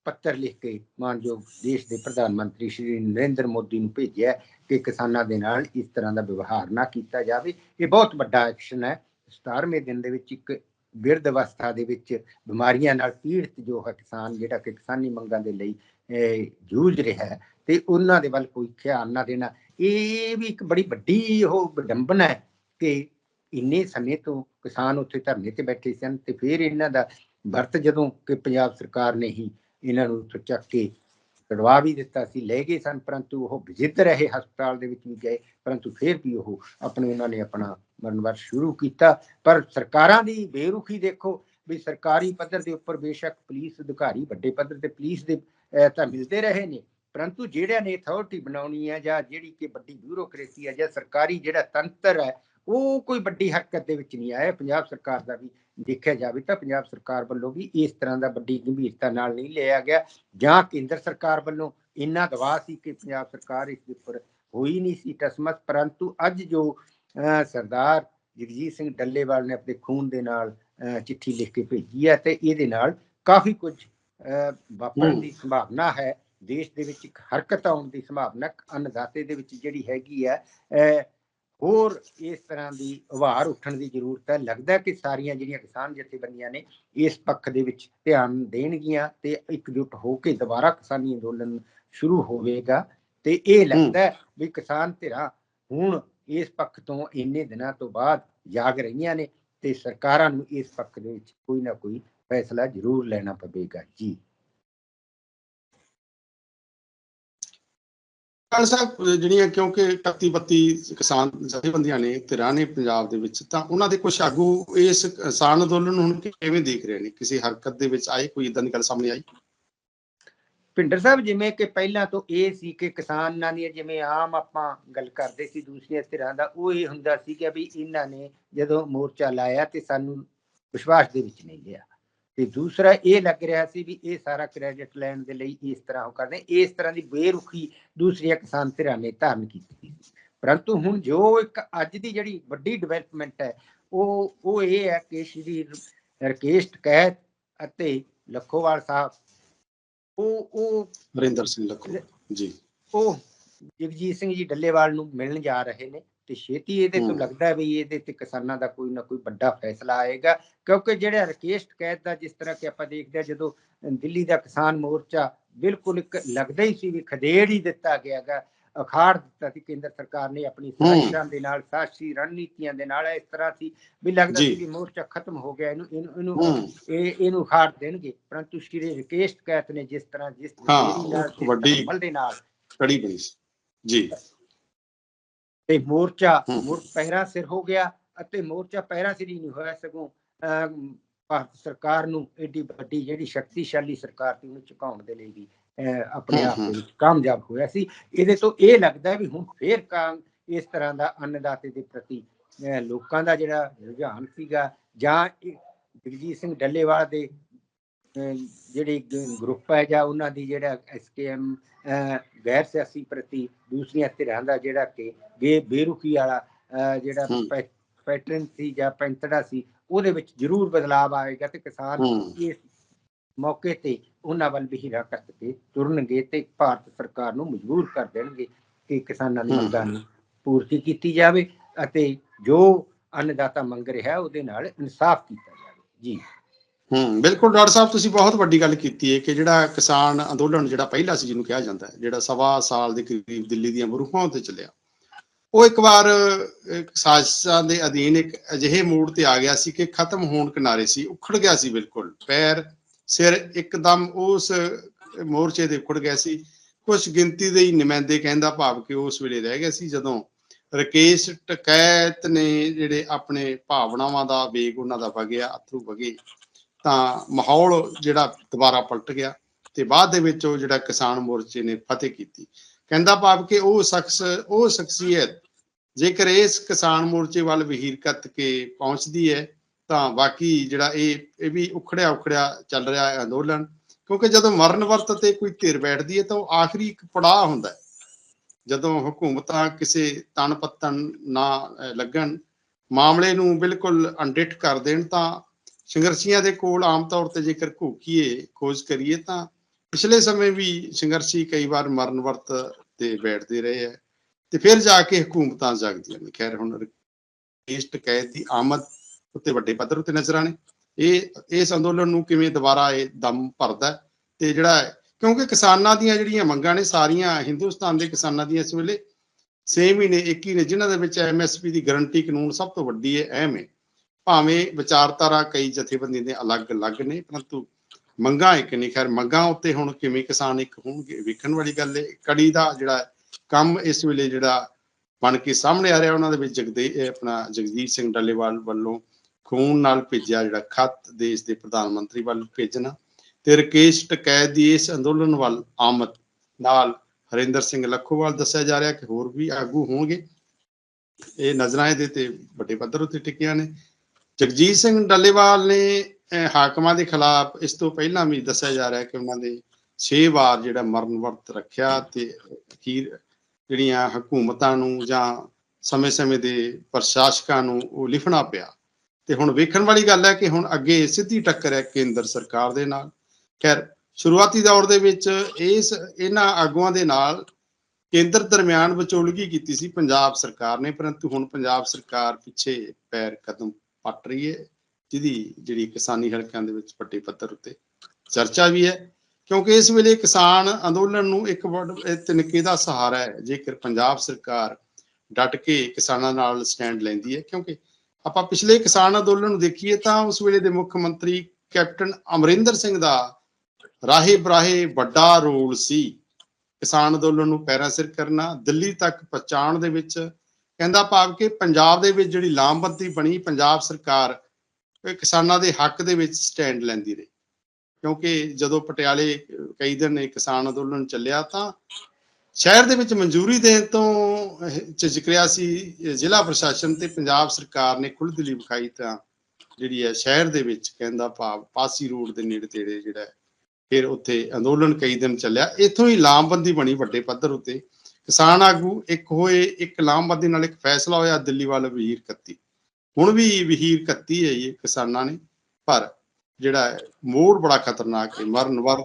ਪੱਤਰ ਲਿਖ ਕੇ ਮਾਨਯੋਗ ਦੇਸ਼ ਦੇ ਪ੍ਰਧਾਨ ਮੰਤਰੀ ਸ਼੍ਰੀ ਨਰਿੰਦਰ ਮੋਦੀ ਨੂੰ ਭੇਜਿਆ ਕਿ ਕਿਸਾਨਾਂ ਦੇ ਨਾਲ ਇਸ ਤਰ੍ਹਾਂ ਦਾ ਵਿਵਹਾਰ ਨਾ ਕੀਤਾ ਜਾਵੇ। ਇਹ ਬਹੁਤ ਵੱਡਾ ਐਕਸ਼ਨ ਹੈ। 17ਵੇਂ ਦਿਨ ਦੇ ਵਿੱਚ ਇੱਕ ਬਿਰਧ ਅਵਸਥਾ ਦੇ ਵਿੱਚ ਬਿਮਾਰੀਆਂ ਨਾਲ ਪੀੜਤ ਜੋ ਹੈ ਕਿਸਾਨ ਜਿਹੜਾ ਕਿ ਕਿਸਾਨੀ ਮੰਗਾਂ ਦੇ ਲਈ ਅਹ, ਜੂਝ ਰਿਹਾ ਹੈ ਤੇ ਉਹਨਾਂ ਦੇ ਵੱਲ ਕੋਈ ਧਿਆਨ ਨਾ ਦੇਣਾ। ਇਹ ਵੀ ਇੱਕ ਬੜੀ ਵੱਡੀ ਉਹ ਵਿਡੰਬਨਾ ਹੈ ਕਿ ਇੰਨੇ ਸਮੇਂ ਤੋਂ ਕਿਸਾਨ ਉੱਥੇ ਧਰਨੇ ਤੇ ਬੈਠੇ ਸਨ ਤੇ ਫਿਰ ਇਹਨਾਂ ਦਾ ਵਰਤ ਜਦੋਂ ਕਿ ਪੰਜਾਬ ਸਰਕਾਰ ਨੇ ਹੀ ਇਹਨਾਂ ਨੂੰ ਉੱਥੋਂ ਚੱਕ ਕੇ ਕਢਵਾ ਵੀ ਦਿੱਤਾ ਸੀ ਲੈ ਗਏ ਸਨ ਪਰੰਤੂ ਉਹ ਵਿਜਿੱਤ ਰਹੇ ਹਸਪਤਾਲ ਦੇ ਵਿੱਚ ਵੀ ਗਏ ਪਰੰਤੂ ਫਿਰ ਵੀ ਉਹ ਆਪਣੇ ਉਹਨਾਂ ਨੇ ਆਪਣਾ ਮਰਨਵਰ ਸ਼ੁਰੂ ਕੀਤਾ, ਪਰ ਸਰਕਾਰਾਂ ਦੀ ਬੇਰੁਖੀ ਦੇਖੋ ਵੀ ਸਰਕਾਰੀ ਪੱਧਰ ਦੇ ਉੱਪਰ ਬੇਸ਼ੱਕ ਪੁਲਿਸ ਅਧਿਕਾਰੀ, ਵੱਡੇ ਪੱਧਰ ਤੇ ਪੁਲਿਸ ਦੇ ਤਾਂ ਮਿਲਦੇ ਰਹੇ ਨੇ, ਪਰੰਤੂ ਜਿਹੜਿਆਂ ਨੇ ਅਥਾਰਟੀ ਬਣਾਉਣੀ ਹੈ ਜਾਂ ਜਿਹੜੀ ਕਿ ਵੱਡੀ ਬਿਊਰੋਕ੍ਰੇਸੀ ਹੈ ਜਾਂ ਸਰਕਾਰੀ ਜਿਹੜਾ ਤੰਤਰ ਹੈ, ਉਹ ਕੋਈ ਵੱਡੀ ਹਰਕਤ ਦੇ ਵਿੱਚ ਨਹੀਂ ਆਇਆ। ਪੰਜਾਬ ਸਰਕਾਰ ਦਾ ਵੀ ਦੇਖਿਆ ਜਾਵੇ ਤਾਂ ਪੰਜਾਬ ਸਰਕਾਰ ਵੱਲੋਂ ਵੀ ਇਸ ਤਰ੍ਹਾਂ ਦਾ ਵੱਡੀ ਗੰਭੀਰਤਾ ਨਾਲ ਨਹੀਂ ਲਿਆ ਗਿਆ। ਜਾਂ ਕੇਂਦਰ ਸਰਕਾਰ ਵੱਲੋਂ ਇੰਨਾ ਦਬਾਅ ਸੀ ਕਿ ਪੰਜਾਬ ਸਰਕਾਰ ਇਸ ਦੇ ਉੱਪਰ ਹੋਈ ਨਹੀਂ ਸੀ ਟਸਮਸ ਪਰੰਤੂ ਅੱਜ ਜੋ ਸਰਦਾਰ ਜਗਜੀਤ ਸਿੰਘ ਡੱਲੇਵਾਲ ਨੇ ਆਪਣੇ ਖੂਨ ਦੇ ਨਾਲ ਚਿੱਠੀ ਲਿਖ ਕੇ ਭੇਜੀ ਹੈ ਤੇ ਇਹਦੇ ਨਾਲ ਕਾਫੀ ਕੁਝ ਵਾਪਰਨ। ਦੀ ਸੰਭਾਵਨਾ ਹੈ। ਦੇਸ਼ ਦੇ ਵਿੱਚ ਇੱਕ ਹਰਕਤ ਆਉਣ ਦੀ ਸੰਭਾਵਨਾ ਅੰਨਦਾਤੇ ਦੇ ਵਿੱਚ ਜਿਹੜੀ ਹੈਗੀ ਹੈ ਹੋਰ ਇਸ ਤਰ੍ਹਾਂ ਦੀ ਉਭਾਰ ਉੱਠਣ ਦੀ ਜ਼ਰੂਰਤ ਹੈ। ਲੱਗਦਾ ਕਿ ਸਾਰੀਆਂ ਜਿਹੜੀਆਂ ਕਿਸਾਨ ਜਥੇਬੰਦੀਆਂ ਨੇ ਇਸ ਪੱਖ ਦੇ ਵਿੱਚ ਧਿਆਨ ਦੇਣਗੀਆਂ ਤੇ ਇਕਜੁੱਟ ਹੋ ਕੇ ਦੁਬਾਰਾ ਕਿਸਾਨੀ ਅੰਦੋਲਨ ਸ਼ੁਰੂ ਹੋਵੇਗਾ। ਤੇ ਇਹ ਲੱਗਦਾ ਵੀ ਕਿਸਾਨ ਧਿਰਾਂ ਹੁਣ ਇਸ ਪੱਖ ਤੋਂ ਇੰਨੇ ਦਿਨਾਂ ਤੋਂ ਬਾਅਦ ਜਾਗ ਰਹੀਆਂ ਨੇ ਤੇ ਸਰਕਾਰਾਂ ਨੂੰ ਇਸ ਪੱਖ ਦੇ ਵਿੱਚ ਕੋਈ ਨਾ ਕੋਈ ਫੈਸਲਾ ਜ਼ਰੂਰ ਲੈਣਾ ਪਵੇਗਾ। ਜੀ। ਕਾਲ ਸਾਹਿਬ, ਜਿਹੜੀਆਂ ਕਿਉਂਕਿ 31 32 ਕਿਸਾਨ ਜਥੇਬੰਦੀਆਂ ਨੇ ਧਿਰਾਂ ਨੇ ਪੰਜਾਬ ਦੇ ਵਿੱਚ, ਤਾਂ ਉਹਨਾਂ ਦੇ ਕੁਝ ਆਗੂ ਇਸ ਕਿਸਾਨ ਅੰਦੋਲਨ ਨੂੰ ਹੁਣ ਕਿਵੇਂ ਦੇਖ ਰਹੇ ਨੇ? ਕਿਸੇ ਹਰਕਤ ਦੇ ਵਿੱਚ ਆਏ? ਕੋਈ ਇਦਾਂ ਦੀ ਗੱਲ ਸਾਹਮਣੇ ਆਈ? ਭਿੰਡਰ ਸਾਹਿਬ, ਜਿਵੇਂ ਕਿ ਪਹਿਲਾਂ ਤੋਂ ਇਹ ਸੀ ਕਿ ਕਿਸਾਨਾਂ ਦੀ ਜਿਵੇਂ ਆਮ ਆਪਾਂ ਗੱਲ ਕਰਦੇ ਸੀ ਦੂਸਰੀਆਂ ਧਿਰਾਂ ਦਾ, ਉਹ ਇਹ ਹੁੰਦਾ ਸੀ ਕਿ ਵੀ ਇਹਨਾਂ ਨੇ ਜਦੋਂ ਮੋਰਚਾ ਲਾਇਆ ਤੇ ਸਾਨੂੰ ਵਿਸ਼ਵਾਸ ਦੇ ਵਿੱਚ ਨਹੀਂ ਲਿਆ। ਤੇ ਦੂਸਰਾ ਇਹ ਲੱਗ ਰਿਹਾ ਸੀ ਵੀ ਇਹ ਸਾਰਾ ਕ੍ਰੈਡਿਟ ਲੈਣ ਦੇ ਲਈ ਇਸ ਤਰ੍ਹਾਂ ਉਹ ਕਰਦੇ, ਇਸ ਤਰ੍ਹਾਂ ਦੀ ਬੇਰੁਖੀ ਦੂਸਰੀਆਂ ਕਿਸਾਨ ਧਿਰਾਂ ਨੇ ਧਾਰਨ ਕੀਤੀ ਪਰੰਤੂ ਹੁਣ ਜੋ ਇੱਕ ਅੱਜ ਦੀ ਜਿਹੜੀ ਵੱਡੀ ਡਿਵੈਲਪਮੈਂਟ ਹੈ, ਉਹ ਉਹ ਇਹ ਹੈ ਕਿ ਸ਼੍ਰੀ ਰਕੇਸ਼ ਟਕੈਤ ਅਤੇ ਲਖੋਵਾਲ ਸਾਹਿਬ ਉਹ ਉਹ ਵਰਿੰਦਰ ਸਿੰਘ ਲੱਖੋ ਜੀ ਉਹ ਜਗਜੀਤ ਸਿੰਘ ਜੀ ਡੱਲੇਵਾਲ ਨੂੰ ਮਿਲਣ ਜਾ ਰਹੇ ਨੇ ਤੇ ਛੇਤੀ ਇਹਦੇ ਤੋਂ। ਲੱਗਦਾ ਹੈ ਵੀ ਇਹਦੇ ਤੇ ਕਿਸਾਨਾਂ ਦਾ ਕੋਈ ਨਾ ਕੋਈ ਵੱਡਾ ਫੈਸਲਾ ਆਏਗਾ ਕਿਉਂਕਿ ਜਿਹੜਾ ਰਕੇਸ਼ ਟਕੈਤ ਦਾ ਜਿਸ ਤਰ੍ਹਾਂ ਕਿ ਆਪਾਂ ਦੇਖਦੇ ਹਾਂ ਜਦੋਂ ਦਿੱਲੀ ਦਾ ਕਿਸਾਨ ਮੋਰਚਾ ਬਿਲਕੁਲ ਇੱਕ ਲੱਗਦਾ ਹੀ ਸੀ ਵੀ ਖਦੇੜ ਹੀ ਦਿੱਤਾ ਗਿਆਗਾ ਅਖਾੜ ਦਿੱਤਾ ਸੀ ਕੇਂਦਰ ਸਰਕਾਰ ਨੇ ਆਪਣੀ ਸਾਜ਼ਿਸ਼ਾਂ ਦੇ ਨਾਲ ਸਾਜ਼ਿਸ਼ੀ ਰਣਨੀਤੀਆਂ ਦੇ ਨਾਲ ਇਸ ਤਰ੍ਹਾਂ ਸੀ ਵੀ ਲੱਗਦਾ। ਸੀ ਕਿ ਮੋਰਚਾ ਖਤਮ ਹੋ ਗਿਆ ਇਹਨੂੰ ਇਹਨੂੰ ਇਹ ਇਹਨੂੰ ਹਾਰ ਦੇਣਗੇ। ਪਰੰਤੂ ਸ਼੍ਰੀ ਰਕੇਸ਼ ਟਕੈਤ ਨੇ ਜਿਸ ਤਰ੍ਹਾਂ ਜਿਸ ਵੱਡੀ- ਦੇ ਨਾਲ ਕੜੀ ਬਣੀ ਸੀ। ਜੀ। ਤੇ ਮੋਰਚਾ। ਮੁੜ ਪਹਿਰਾ ਸਿਰ ਹੋ ਗਿਆ ਅਤੇ ਮੋਰਚਾ ਪਹਿਰਾ ਸਿਰ ਹੀ ਨਹੀਂ ਹੋਇਆ ਸਗੋਂ ਭਾਰਤ ਸਰਕਾਰ ਨੂੰ ਏਡੀ ਵੱਡੀ ਜਿਹੜੀ ਸ਼ਕਤੀਸ਼ਾਲੀ ਸਰਕਾਰ ਸੀ ਉਹਨੂੰ ਝੁਕਾਉਣ ਦੇ ਲਈ ਵੀ ਆਪਣੇ ਆਪ। ਦੇ ਵਿੱਚ ਕਾਮਯਾਬ ਹੋਇਆ ਸੀ। ਇਹਦੇ ਤੋਂ ਇਹ ਲੱਗਦਾ ਵੀ ਹੁਣ ਫੇਰ ਕਾਂ ਇਸ ਤਰ੍ਹਾਂ ਦਾ ਅੰਨਦਾਤੇ ਦੇ ਪ੍ਰਤੀ ਲੋਕਾਂ ਦਾ ਜਿਹੜਾ ਰੁਝਾਨ ਸੀਗਾ ਜਾਂ ਜਗਜੀਤ ਸਿੰਘ ਡੱਲੇਵਾਲ ਦੇ ਜਿਹੜੇ ਗਰੁੱਪ ਹੈ ਜਾਂ ਉਹਨਾਂ ਦੀ ਜਿਹੜਾ ਐਸਕੇਐਮ ਗੈਰ ਸਿਆਸੀ ਪ੍ਰਤੀ ਦੂਸਰੀਆਂ ਧਿਰਾਂ ਦਾ ਜਿਹੜਾ ਕਿ ਬੇਰੁਖੀ ਵਾਲਾ ਜਿਹੜਾ ਪੈਟਰਨ ਸੀ ਜਾਂ ਪੈਂਤੜਾ ਸੀ ਉਹਦੇ ਵਿੱਚ ਜ਼ਰੂਰ ਬਦਲਾਅ ਆਏਗਾ ਤੇ ਕਿਸਾਨ ਇਸ ਮੌਕੇ ਤੇ ਉਹਨਾਂ ਵੱਲ ਵੀ ਹੀਰਾ ਕੱਟ ਕੇ ਤੁਰਨਗੇ ਤੇ ਭਾਰਤ ਸਰਕਾਰ ਨੂੰ ਮਜਬੂਰ ਕਰ ਦੇਣਗੇ ਕਿ ਕਿਸਾਨਾਂ ਦੀ। ਮੰਗਾਂ ਨੂੰ ਪੂਰਤੀ ਕੀਤੀ ਜਾਵੇ ਅਤੇ ਜੋ ਅੰਨਦਾਤਾ ਮੰਗ ਰਿਹਾ ਉਹਦੇ ਨਾਲ ਇਨਸਾਫ ਕੀਤਾ ਜਾਵੇ। ਜੀ। ਹੂੰ ਬਿਲਕੁਲ ਡਾਕਟਰ ਸਾਹਿਬ ਤੁਸੀਂ ਬਹੁਤ ਵੱਡੀ ਗੱਲ ਕੀਤੀ ਹੈ ਕਿ ਜਿਹੜਾ ਕਿਸਾਨ ਅੰਦੋਲਨ ਜਿਹੜਾ ਪਹਿਲਾ ਸੀ ਜਿਹਨੂੰ ਕਿਹਾ ਜਾਂਦਾ ਹੈ ਜਿਹੜਾ ਸਵਾ ਸਾਲ ਦੇ ਕਰੀਬ ਦਿੱਲੀ ਦੀਆਂ ਬਰੂਹਾਂ ਉੱਤੇ ਚੱਲਿਆ ਉਹ ਇੱਕ ਵਾਰ ਸਾਜ਼ਿਸ਼ਾਂ ਦੇ ਅਧੀਨ ਇੱਕ ਅਜਿਹੇ ਮੂਡ ਤੇ ਆ ਗਿਆ ਸੀ ਕਿ ਖਤਮ ਹੋਣ ਕਿਨਾਰੇ ਸੀ ਉਖੜ ਗਿਆ ਸੀ ਬਿਲਕੁਲ ਪੈਰ ਸਿਰ ਇੱਕਦਮ ਉਸ ਮੋਰਚੇ ਦੇ ਉਖੜ ਗਿਆ ਸੀ। ਕੁਝ ਗਿਣਤੀ ਦੇ ਹੀ ਨੁਮਾਇੰਦੇ ਕਹਿੰਦਾ ਭਾਵ ਕਿ ਉਸ ਵੇਲੇ ਰਹਿ ਗਏ ਸੀ, ਜਦੋਂ ਰਕੇਸ਼ ਟਕੈਤ ਨੇ ਜਿਹੜੇ ਆਪਣੇ ਭਾਵਨਾਵਾਂ ਦਾ ਵੇਗ ਉਹਨਾਂ ਦਾ ਵਗਿਆ, ਅਥਰੂ ਵਗੇ, ਤਾਂ ਮਾਹੌਲ ਜਿਹੜਾ ਦੁਬਾਰਾ ਪਲਟ ਗਿਆ ਤੇ ਬਾਅਦ ਦੇ ਵਿੱਚ ਉਹ ਜਿਹੜਾ ਕਿਸਾਨ ਮੋਰਚੇ ਨੇ ਫਤਿਹ ਕੀਤੀ। ਕਹਿੰਦਾ ਭਾਵ ਕਿ ਉਹ ਸ਼ਖਸ, ਉਹ ਸ਼ਖਸੀਅਤ ਜੇਕਰ ਇਸ ਕਿਸਾਨ ਮੋਰਚੇ ਵੱਲ ਵਹੀਰ ਕੱਤ ਕੇ ਪਹੁੰਚਦੀ ਹੈ ਤਾਂ ਬਾਕੀ ਜਿਹੜਾ ਇਹ ਇਹ ਵੀ ਉਖੜਿਆ ਉਖੜਿਆ ਚੱਲ ਰਿਹਾ ਹੈ ਅੰਦੋਲਨ। ਕਿਉਂਕਿ ਜਦੋਂ ਮਰਨ ਵਰਤ ਤੇ ਕੋਈ ਧਿਰ ਬੈਠਦੀ ਹੈ ਤਾਂ ਉਹ ਆਖਰੀ ਇੱਕ ਪੜਾਅ ਹੁੰਦਾ ਹੈ। ਜਦੋਂ ਹਕੂਮਤਾਂ ਕਿਸੇ ਤਣ ਪੱਤਣ ਨਾ ਲੱਗਣ, ਮਾਮਲੇ ਨੂੰ ਬਿਲਕੁਲ ਅਣਡਿੱਠ ਕਰ ਦੇਣ ਤਾਂ ਸੰਘਰਸ਼ੀਆਂ ਦੇ ਕੋਲ ਆਮ ਤੌਰ ਤੇ ਜੇਕਰ ਘੋਖੀਏ ਖੋਜ ਕਰੀਏ ਤਾਂ ਪਿਛਲੇ ਸਮੇਂ ਵੀ ਸੰਘਰਸ਼ੀ ਕਈ ਵਾਰ ਮਰਨ ਵਰਤ ਤੇ ਬੈਠਦੇ ਰਹੇ ਹੈ। ਤੇ ਫਿਰ ਜਾ ਕੇ ਹਕੂਮਤਾਂ ਜਾਗਦੀਆਂ ਨੇ। ਖੈਰ, ਹੁਣ ਇਸ ਟਕੈਤ ਦੀ ਆਮਦ ਉੱਤੇ ਵੱਡੇ ਪੱਧਰ ਉੱਤੇ ਨਜ਼ਰ ਆਣੇ ਇਹ, ਇਸ ਅੰਦੋਲਨ ਨੂੰ ਕਿਵੇਂ ਦੁਬਾਰਾ ਇਹ ਦਮ ਭਰਦਾ ਤੇ ਜਿਹੜਾ ਕਿਉਂਕਿ ਕਿਸਾਨਾਂ ਦੀਆਂ ਜਿਹੜੀਆਂ ਮੰਗਾਂ ਨੇ, ਸਾਰੀਆਂ ਹਿੰਦੁਸਤਾਨ ਦੇ ਕਿਸਾਨਾਂ ਦੀਆਂ ਇਸ ਵੇਲੇ। ਸੇਮ ਹੀ ਨੇ ਇੱਕ ਹੀ ਨੇ, ਜਿਨ੍ਹਾਂ ਦੇ ਵਿੱਚ ਐਮਐਸਪੀ ਦੀ ਗਾਰੰਟੀ ਕਾਨੂੰਨ ਸਭ ਤੋਂ ਵੱਡੀ ਹੈ ਅਹਿਮ ਹੈ। ਭਾਵੇਂ ਵਿਚਾਰਧਾਰਾ ਕਈ ਜਥੇਬੰਦੀਆਂ ਦੇ ਅਲੱਗ-ਅਲੱਗ ਨੇ, ਪਰੰਤੂ ਮੰਗਾਂ ਇੱਕ ਨਹੀਂ ਖੈਰ, ਮੰਗਾਂ ਉੱਤੇ ਹੁਣ ਕਿਵੇਂ ਕਿਸਾਨ ਇੱਕ ਹੋਣਗੇ ਵੇਖਣ ਵਾਲੀ ਗੱਲ ਹੈ। ਕੜੀ ਦਾ ਜਿਹੜਾ ਕੰਮ ਇਸ ਵੇਲੇ ਜਿਹੜਾ ਬਣ ਕੇ ਸਾਹਮਣੇ ਆ ਰਿਹਾ, ਉਹਨਾਂ ਦੇ ਵਿੱਚ ਜਗਦੇ ਆਪਣਾ ਜਗਜੀਤ ਸਿੰਘ ਡੱਲੇਵਾਲ ਵੱਲੋਂ ਖੂਨ ਨਾਲ ਭੇਜਿਆ ਜਿਹੜਾ ਖੱਤ ਦੇਸ਼ ਦੇ ਪ੍ਰਧਾਨ ਮੰਤਰੀ ਵੱਲ ਭੇਜਣਾ ਤੇ ਰਕੇਸ਼ ਟਕੈਤ ਦੀ ਇਸ ਅੰਦੋਲਨ ਵੱਲ ਆਮਦ ਨਾਲ ਹਰਿੰਦਰ ਸਿੰਘ ਲੱਖੋਵਾਲ ਦੱਸਿਆ ਜਾ ਰਿਹਾ ਕਿ ਹੋਰ ਵੀ ਆਗੂ ਹੋਣਗੇ। ਇਹ ਨਜ਼ਰਾਂ ਇਹਦੇ ਤੇ ਵੱਡੇ ਪੱਧਰ ਉੱਤੇ ਟਿਕੀਆਂ ਨੇ। ਜਗਜੀਤ ਸਿੰਘ ਡੱਲੇਵਾਲ ਨੇ ਹਾਕਮਾਂ ਦੇ ਖਿਲਾਫ ਇਸ ਤੋਂ ਪਹਿਲਾਂ ਵੀ ਦੱਸਿਆ ਜਾ ਰਿਹਾ ਕਿ ਉਹਨਾਂ ਦੇ 6 ਵਾਰ ਜਿਹੜਾ ਮਰਨ ਵਰਤ ਰੱਖਿਆ ਤੇ ਅਖੀਰ ਜਿਹੜੀਆਂ ਹਕੂਮਤਾਂ ਨੂੰ ਜਾਂ ਸਮੇਂ-ਸਮੇਂ ਦੇ ਪ੍ਰਸ਼ਾਸਕਾਂ ਨੂੰ ਉਹ ਲਿਖਣਾ ਪਿਆ। ਤੇ ਹੁਣ ਵੇਖਣ ਵਾਲੀ ਗੱਲ ਹੈ ਕਿ ਹੁਣ ਅੱਗੇ ਸਿੱਧੀ ਟੱਕਰ ਹੈ ਕੇਂਦਰ ਸਰਕਾਰ ਦੇ ਨਾਲ। ਖੈਰ, ਸ਼ੁਰੂਆਤੀ ਦੌਰ ਦੇ ਵਿੱਚ ਇਸ, ਇਹਨਾਂ ਆਗੂਆਂ ਦੇ ਨਾਲ ਕੇਂਦਰ ਦਰਮਿਆਨ ਵਿਚੋਲਗੀ ਕੀਤੀ ਸੀ ਪੰਜਾਬ ਸਰਕਾਰ ਨੇ, ਪਰੰਤੂ ਹੁਣ ਪੰਜਾਬ ਸਰਕਾਰ ਪਿੱਛੇ ਪੈਰ ਕਦਮ ਪੱਟ ਰਹੀ ਹੈ, ਜਿਹਦੀ ਜਿਹੜੀ ਕਿਸਾਨੀ ਹਲਕਿਆਂ ਦੇ ਵਿੱਚ ਵੱਡੇ ਪੱਧਰ ਉੱਤੇ ਚਰਚਾ ਵੀ ਹੈ। ਕਿਉਂਕਿ ਇਸ ਵੇਲੇ ਕਿਸਾਨ ਅੰਦੋਲਨ ਨੂੰ ਇੱਕ ਵੱਡ- ਤਿਨਕੇ ਦਾ ਸਹਾਰਾ ਹੈ, ਜੇਕਰ ਪੰਜਾਬ ਸਰਕਾਰ ਡਟ ਕੇ ਕਿਸਾਨਾਂ ਨਾਲ ਸਟੈਂਡ ਲੈਂਦੀ ਹੈ, ਕਿਉਂਕਿ ਆਪਾਂ ਪਿਛਲੇ ਕਿਸਾਨ ਅੰਦੋਲਨ ਨੂੰ ਦੇਖੀਏ ਤਾਂ ਉਸ ਵੇਲੇ ਦੇ ਮੁੱਖ ਮੰਤਰੀ ਕੈਪਟਨ ਅਮਰਿੰਦਰ ਸਿੰਘ ਦਾ ਰਾਹੇ ਬਰਾਹੇ ਵੱਡਾ ਰੋਲ ਸੀ। ਕਿਸਾਨ ਅੰਦੋਲਨ ਨੂੰ ਪੈਰਾਂ ਸਿਰ ਕਰਨਾ, ਦਿੱਲੀ ਤੱਕ ਪਹੁੰਚਾਉਣ ਦੇ ਵਿੱਚ ਕਹਿੰਦਾ ਭਾਵ ਕਿ ਪੰਜਾਬ ਦੇ ਵਿੱਚ ਜਿਹੜੀ ਲਾਮਬੰਦੀ ਬਣੀ, ਪੰਜਾਬ ਸਰਕਾਰ ਇਹ ਕਿਸਾਨਾਂ ਦੇ ਹੱਕ ਦੇ ਵਿੱਚ ਸਟੈਂਡ ਲੈਂਦੀ ਰਹੀ। ਕਿਉਂਕਿ ਜਦੋਂ ਪਟਿਆਲੇ ਕਈ ਦਿਨ ਕਿਸਾਨ ਅੰਦੋਲਨ ਚੱਲਿਆ ਤਾਂ ਸ਼ਹਿਰ ਦੇ ਵਿੱਚ ਮਨਜ਼ੂਰੀ ਦੇਣ ਤੋਂ ਇਹ ਝਿਜਕਿਆ ਸੀ ਜ਼ਿਲ੍ਹਾ ਪ੍ਰਸ਼ਾਸਨ ਤੇ ਪੰਜਾਬ ਸਰਕਾਰ ਨੇ ਖੁੱਲ੍ਹਦਿਲੀ ਵਿਖਾਈ ਤਾਂ ਜਿਹੜੀ ਹੈ ਸ਼ਹਿਰ ਦੇ ਵਿੱਚ ਕਹਿੰਦਾ ਭਾਵ ਪਾਸੀ ਰੋਡ ਦੇ ਨੇੜੇ ਤੇੜੇ ਜਿਹੜਾ ਫਿਰ ਉੱਥੇ ਅੰਦੋਲਨ ਕਈ ਦਿਨ ਚੱਲਿਆ। ਇੱਥੋਂ ਹੀ ਲਾਮਬੰਦੀ ਬਣੀ ਵੱਡੇ ਪੱਧਰ ਉੱਤੇ। ਕਿਸਾਨ ਆਗੂ ਇੱਕ ਹੋਏ, ਇੱਕ ਲਾਮਬੰਦੀ ਨਾਲ ਇੱਕ ਫੈਸਲਾ ਹੋਇਆ ਦਿੱਲੀ ਵੱਲ ਵਹੀਰ 31 ਹੁਣ ਵੀ ਵਹੀਰ 31 ਹੈ ਇਹ ਕਿਸਾਨਾਂ ਨੇ, ਪਰ ਜਿਹੜਾ ਮੋੜ ਬੜਾ ਖਤਰਨਾਕ ਹੈ, ਮਰਨ ਵਰ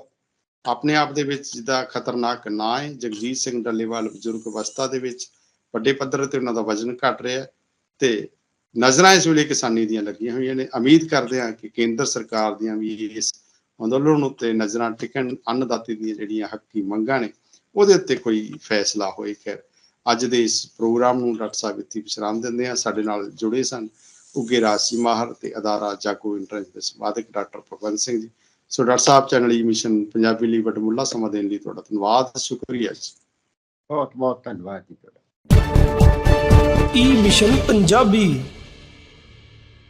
ਆਪਣੇ ਆਪ ਦੇ ਵਿੱਚ ਜਿਹਦਾ ਖਤਰਨਾਕ ਨਾਂ ਹੈ, ਜਗਜੀਤ ਸਿੰਘ ਡੱਲੇਵਾਲ ਬਜ਼ੁਰਗ ਅਵਸਥਾ ਦੇ ਵਿੱਚ ਵੱਡੇ ਪੱਧਰ ਤੇ ਉਹਨਾਂ ਦਾ ਵਜ਼ਨ ਘਟ ਰਿਹਾ ਹੈ ਤੇ ਨਜ਼ਰਾਂ ਇਸ ਵੇਲੇ ਕਿਸਾਨੀ ਦੀਆਂ ਲੱਗੀਆਂ ਹੋਈਆਂ ਨੇ। ਉਮੀਦ ਕਰਦੇ ਹਾਂ ਕਿ ਕੇਂਦਰ ਸਰਕਾਰ ਦੀਆਂ ਵੀ ਇਸ ਅੰਦੋਲਨ ਉੱਤੇ ਨਜ਼ਰਾਂ ਟਿਕਣ, ਅੰਨਦਾਤੇ ਦੀਆਂ ਜਿਹੜੀਆਂ ਹੱਕੀ ਮੰਗਾਂ ਨੇ, ਉਹਦੇ ਉੱਤੇ ਕੋਈ ਫੈਸਲਾ ਹੋਏ। ਖੈਰ, ਅੱਜ ਦੇ ਇਸ ਪ੍ਰੋਗਰਾਮ ਨੂੰ ਡਾਕਟਰ ਸਾਹਿਬ ਇੱਥੇ ਵਿਸ਼ਰਾਮ ਦਿੰਦੇ ਆ ਸਾਡੇ ਨਾਲ ਜੁੜੇ ਸਨ ਉੱਗੇ ਰਾਸੀ ਮਾਹਰ ਤੇ ਅਦਾਰਾ ਜਾਗੋ ਇੰਟਰੈਂਸ ਦੇ ਸੰਪਾਦਕ doctor Bhagwant Singh ji. So doctor Sahib channel E mission Punjabi ਲਈ ਵੱਡਮੁੱਲਾ ਸਮਾਂ ਦੇਣ ਲਈ ਤੁਹਾਡਾ ਧੰਨਵਾਦ ਸ਼ੁਕਰੀਆ ਜੀ ਬਹੁਤ ਬਹੁਤ ਧੰਨਵਾਦ ਜੀ ਤੁਹਾਡਾ ਈ ਮਿਸ਼ਨ ਪੰਜਾਬੀ